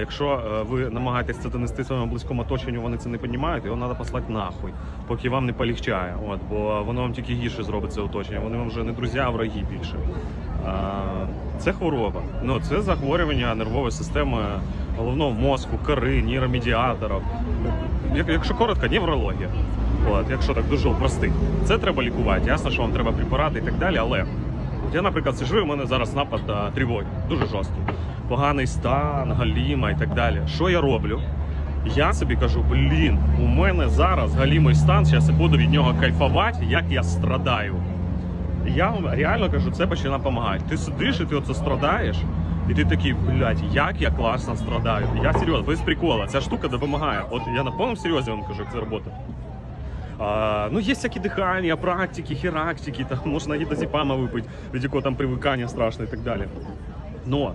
якщо е, ви намагаєтесь це донести своєму близькому оточенню, вони це не розуміють, його треба послати нахуй, поки вам не полегчає. От, бо воно вам тільки гірше зробить це оточення. Вони вам вже не друзі, а враги більше. Це хвороба. Ну, це захворювання нервової системи головного мозку, кори, нейромедіаторів. Як- Якщо коротко, неврологія. От, якщо так дуже простий. Це треба лікувати. Ясно, що вам треба препарати і так далі, але я, наприклад, сижу, і у мене зараз напад а, тривоги, дуже жорсткий. Поганий стан, галіма і так далі. Що я роблю? Я собі кажу, блін, у мене зараз галімий стан, зараз я буду від нього кайфувати, як я страдаю. Я вам реально кажу, це починає допомагати. Ти сидиш і ти оце страдаєш, і ти такий, блядь, як я класно страдаю. Я серйозно, без прикола, ця штука допомагає. От я на повному серйозі вам кажу, як це робота. А, ну, є всякі дихання, практики, хірактики, там можна гідозіпама випити, від якого там привикання страшне і так далі. Но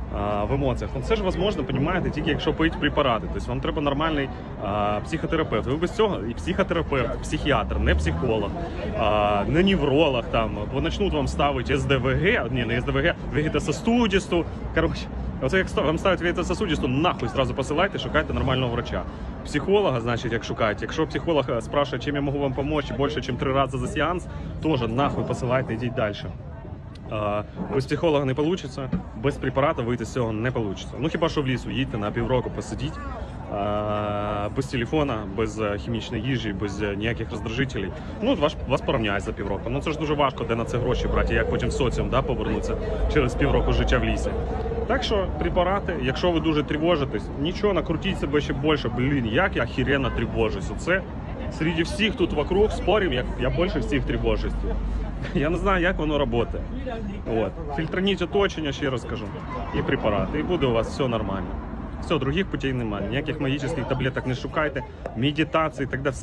В емоціях. Це ж можливо, розумієте, тільки якщо пити препарати. Тобто вам треба нормальний психотерапевт. Ви без цього і психотерапевт, психіатр, не психолог, не невролог там, бо почнуть вам ставити СДВГ, ні, не СДВГ, вегетососудисту. Коротше, оце як вам ставить вегетососудисту, нахуй зразу посилайте, шукайте нормального врача. Психолога, значить, як шукаєте. Якщо психолог е, спрашує, чим я можу вам допомогти більше, ніж три рази за сеанс, теж нахуй посилайте, йдіть далі. Без психолога не вийде, без препарату вийти з цього не вийде. Ну хіба що в лісу їдьте на півроку посидіть. Без телефона, без е, хімічної їжі, без е, ніяких роздражителей. Ну, вас, вас порівняють за півроку. Ну це ж дуже важко, де на це гроші брати, як потім соціум да, повернутися через півроку життя в лісі. Так що препарати, якщо ви дуже тривожитесь, нічого, накрутіть себе ще більше. Блін, як я хіренно тривожусь. Оце серед всіх тут вокруг спорів, як я більше всіх тривожусь. Я не знаю, як воно працює. От. Фільтраніть оточення, ще раз кажу, і препарати, і буде у вас все нормально. Все, других путей немає. Ніяких магічних таблеток не шукайте, медитації і так далі.